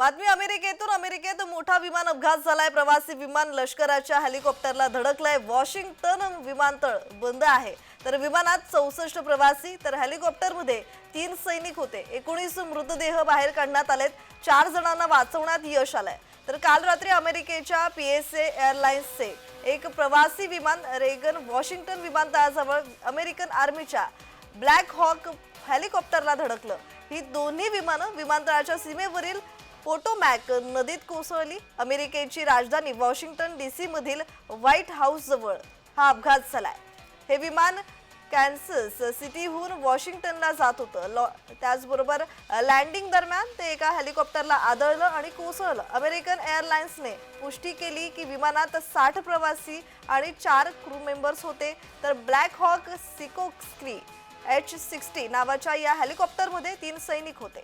बातमी अमेरिकेतून. अमेरिकेत मोठा विमान अपघात झालाय. प्रवासी विमान लष्कराच्या हेलिकॉप्टरला धडकलाय. वॉशिंग्टन विमानतळ बंद आहे. तर विमानात चौसष्ट प्रवासी तर हेलिकॉप्टरमध्ये तीन सैनिक होते. एकोणीस मृतदेह बाहेर काढण्यात आलेत. चार जणांना वाचवण्यात यश आलंय. तर काल रात्री अमेरिकेच्या पी एस ए एअरलाइन्सचे एक प्रवासी विमान रेगन वॉशिंग्टन विमानतळाजवळ अमेरिकन आर्मीच्या ब्लॅक हॉक हेलिकॉप्टरला धडकलं. ही दोन्ही विमानं विमानतळाच्या सीमेवरील पोटोमॅक नदीत कोसळली. अमेरिकेची राजधानी वॉशिंग्टन डी सी मधील व्हाईट हाऊस जवळ हा अपघात झालाय. हे विमान कॅन्सस सिटीहून वॉशिंग्टनला जात होतं. लॉ त्याचबरोबर लँडिंग दरम्यान ते एका हेलिकॉप्टरला आदळलं आणि कोसळलं. अमेरिकन एअरलाइन्सने पुष्टी केली की विमानात साठ प्रवासी आणि चार क्रू मेंबर्स होते. तर Black Hawk Sikorsky H sixty नावाच्या या हेलिकॉप्टरमध्ये तीन सैनिक होते.